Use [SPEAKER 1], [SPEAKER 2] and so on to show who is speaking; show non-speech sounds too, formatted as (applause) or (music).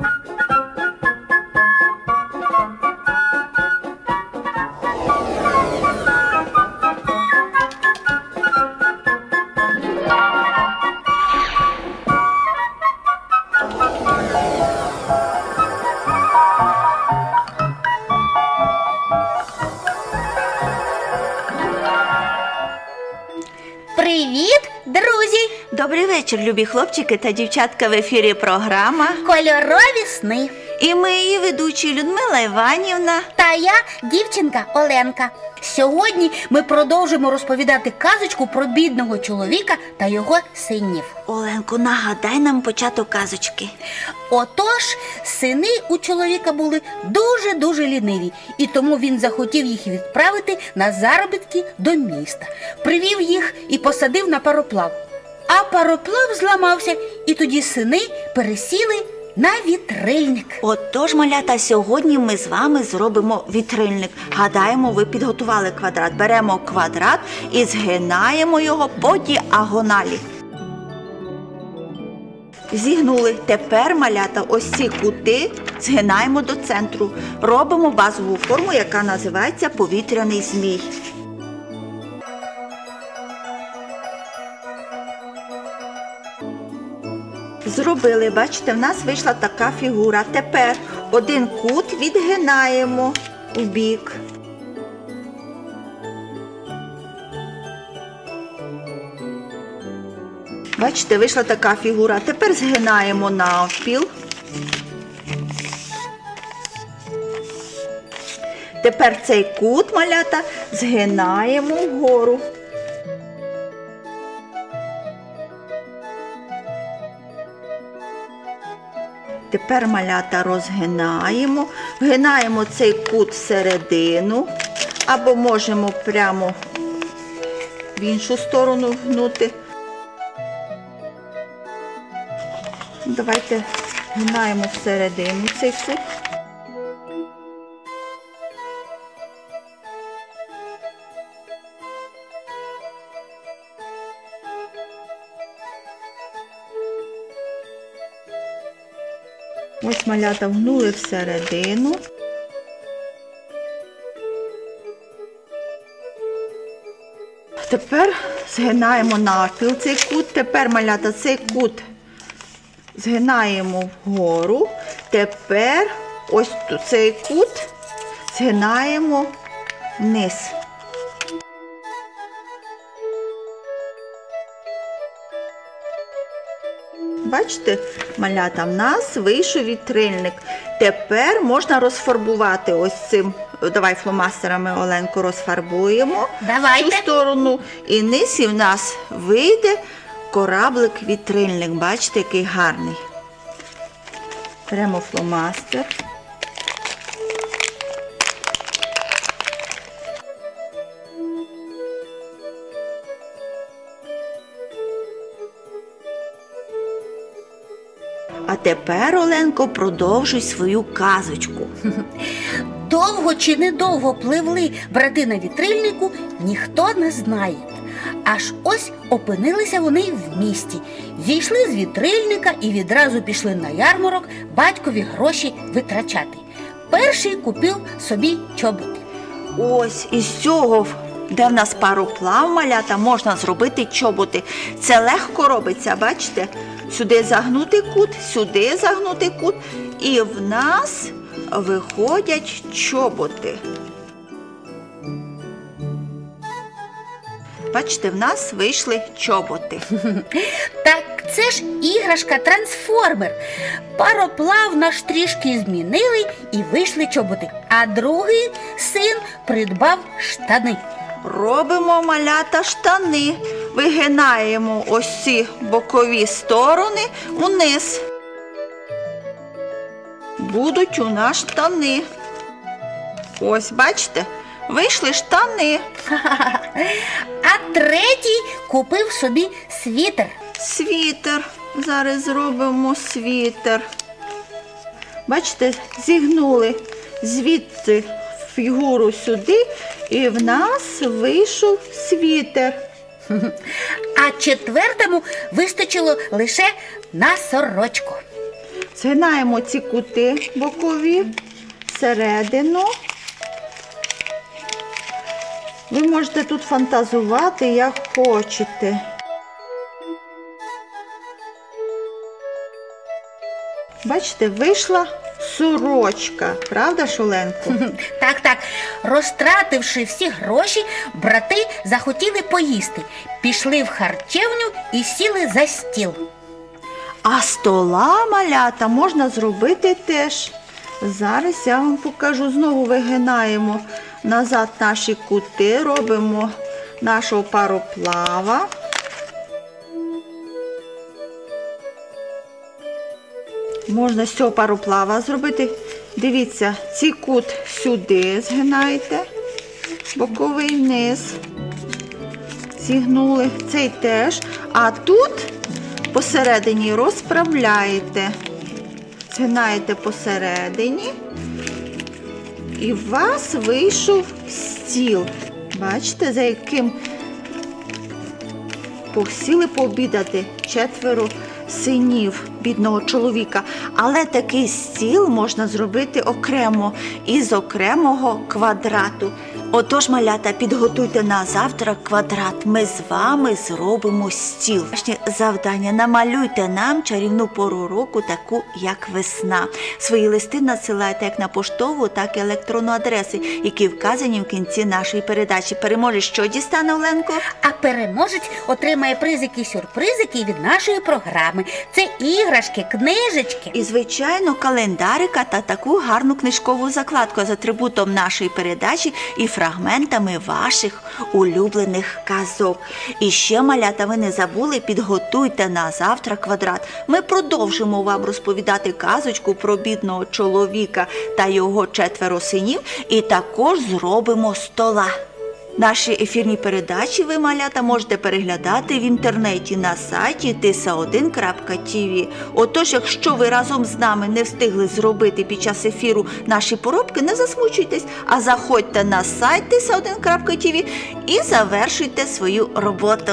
[SPEAKER 1] you вечір, любі хлопчики та дівчатка в ефірі програма.
[SPEAKER 2] Кольорові сни.
[SPEAKER 1] І ми її ведучі Людмила Іванівна.
[SPEAKER 2] Та я дівчинка Оленка. Сьогодні ми продовжимо розповідати казочку про бідного чоловіка та його синів.
[SPEAKER 1] Оленко, нагадай нам початок казочки.
[SPEAKER 2] Отож, сини у чоловіка були дуже-дуже ліниві, і тому він захотів їх відправити на заробітки до міста. Привів їх і посадив на пароплав. А пароплав зламався, і тоді сини пересіли на вітрильник.
[SPEAKER 1] Отож, малята, сьогодні ми з вами зробимо вітрильник. Гадаємо, ви підготували квадрат. Беремо квадрат і згинаємо його по діагоналі. Зігнули. Тепер малята ось ці кути згинаємо до центру. Робимо базову форму, яка називається повітряний змій. Зробили, бачите, в нас вийшла така фігура. Тепер один кут відгинаємо у бік. Бачите, вийшла така фігура. Тепер згинаємо навпіл. Тепер цей кут малята згинаємо вгору. Тепер малята розгинаємо, вгинаємо цей кут всередину, або можемо прямо в іншу сторону гнути. Давайте гинаємо всередину цей кут. Ось малята вгнули всередину. Тепер згинаємо навпіл цей кут. Тепер малята цей кут згинаємо вгору. Тепер ось цей кут згинаємо вниз. Бачите, малята, в нас вийшов вітрильник. Тепер можна розфарбувати ось цим. Давай фломастерами Оленку розфарбуємо
[SPEAKER 2] Давайте.
[SPEAKER 1] цю сторону. І низ і в нас вийде кораблик-вітрильник. Бачите, який гарний. Беремо фломастер. Тепер, Оленко, продовжуй свою казочку.
[SPEAKER 2] Довго чи недовго пливли брати на вітрильнику, ніхто не знає. Аж ось опинилися вони в місті, зійшли з вітрильника і відразу пішли на ярмарок батькові гроші витрачати. Перший купив собі чоботи.
[SPEAKER 1] Ось із цього, де в нас пароплав малята, можна зробити чоботи. Це легко робиться, бачите? Сюди загнути кут, сюди загнути кут, і в нас виходять чоботи. Бачите, в нас вийшли чоботи. (laughs)
[SPEAKER 2] Так це ж іграшка трансформер. Пароплав наш трішки змінили і вийшли чоботи. А другий син придбав штани.
[SPEAKER 1] Робимо малята штани. Вигинаємо ось ці бокові сторони униз. Будуть у нас штани. Ось, бачите, вийшли штани. (laughs)
[SPEAKER 2] А третій купив собі світер.
[SPEAKER 1] Світер. Зараз зробимо світер. Бачите, зігнули звідси фігуру сюди, і в нас вийшов світер.
[SPEAKER 2] А четвертому вистачило лише на сорочку.
[SPEAKER 1] Згинаємо ці кути бокові, середину. Ви можете тут фантазувати, як хочете. Бачите, вийшла сорочка, правда, Шоленко? (laughs)
[SPEAKER 2] Так, так. Розтративши всі гроші, брати захотіли поїсти. Пішли в харчевню і сіли за стіл.
[SPEAKER 1] А стола малята можна зробити теж. Зараз я вам покажу. Знову вигинаємо назад наші кути, робимо нашого пароплава. Можна з цього пароплава зробити. Дивіться, цей кут сюди згинаєте, боковий вниз. Зігнули цей теж. А тут посередині розправляєте. Згинаєте посередині. І у вас вийшов стіл. Бачите, за яким посіли пообідати четверо синів бідного чоловіка. Але такий стіл можна зробити окремо із окремого квадрату. Отож, малята, підготуйте на завтра квадрат. Ми з вами зробимо стіл. Домашнє Завдання намалюйте нам чарівну пору року, таку як весна. Свої листи надсилайте як на поштову, так і електронну адреси, які вказані в кінці нашої передачі. Переможеш, що дістане Оленко?
[SPEAKER 2] А переможець отримає призики сюрпризики від нашої програми. Це іграшки, книжечки.
[SPEAKER 1] І, звичайно, календарика та таку гарну книжкову закладку з атрибутом нашої передачі і фрагментами ваших улюблених казок. І ще, малята, ви не забули, підготуйте на завтра квадрат. Ми продовжимо вам розповідати казочку про бідного чоловіка та його четверо синів, і також зробимо стола. Наші ефірні передачі ви, малята, можете переглядати в інтернеті на сайті tisa1.tv. Отож, якщо ви разом з нами не встигли зробити під час ефіру наші поробки, не засмучуйтесь, а заходьте на сайт tisa1.tv і завершуйте свою роботу.